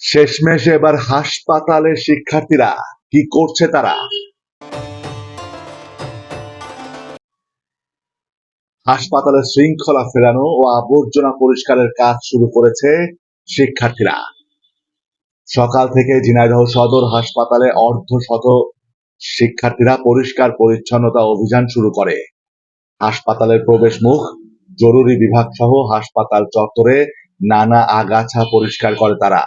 শেষমেশে এবার হাসপাতালে শিক্ষার্থীরা কি করছে তারা? হাসপাতালে শৃঙ্খলা ফেরানো ও আবর্জনা পরিষ্কারের কাজ শুরু করেছে শিক্ষার্থীরা। সকাল থেকে ঝিনাইদহ সদর হাসপাতালে অর্ধ শত শিক্ষার্থীরা পরিষ্কার পরিচ্ছন্নতা অভিযান শুরু করে। হাসপাতালের প্রবেশ মুখ জরুরি বিভাগ সহ হাসপাতাল চত্বরে নানা আগাছা পরিষ্কার করে তারা।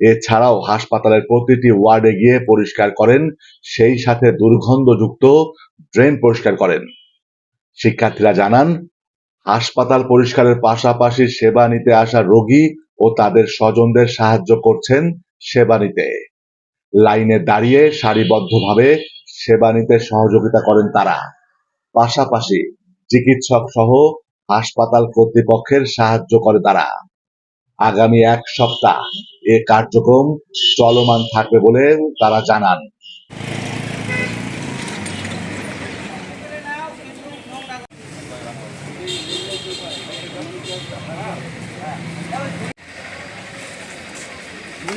এছাড়াও হাসপাতালের প্রতিটি ওয়ার্ডে গিয়ে পরিষ্কার করেন, সেই সাথে দুর্গন্ধযুক্ত ড্রেন পরিষ্কার করেন। শিক্ষার্থীরা জানান, হাসপাতাল পরিষ্কারের পাশাপাশি সেবা নিতে আসা রোগী ও তাদের স্বজনদের সাহায্য করছেন সেবা নিতে। লাইনে দাঁড়িয়ে সারিবদ্ধভাবে সেবা নিতে সহযোগিতা করেন তারা। পাশাপাশি চিকিৎসক সহ হাসপাতাল কর্তৃপক্ষের সাহায্য করে তারা। আগামী এক সপ্তাহ এ কার্যক্রম চলমান থাকবে বলে তারা জানান। এ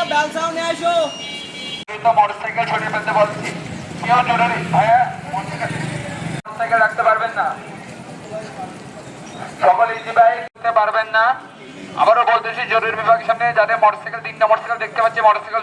একটা ব্যবসাও নিয়ে আসো। মোটরসাইকেল সরিয়ে ফেলতে বলছি। কেউ জরুরি? ভাইয়া মোটরসাইকেল রাখতে পারবেন না। সকল ইজি বাইক রাখতে পারবেন না। আবারও বলতেছি জরুরি বিভাগের সামনে যাদের মোটরসাইকেল তিনটা মোটরসাইকেল দেখতে পাচ্ছি মোটরসাইকেল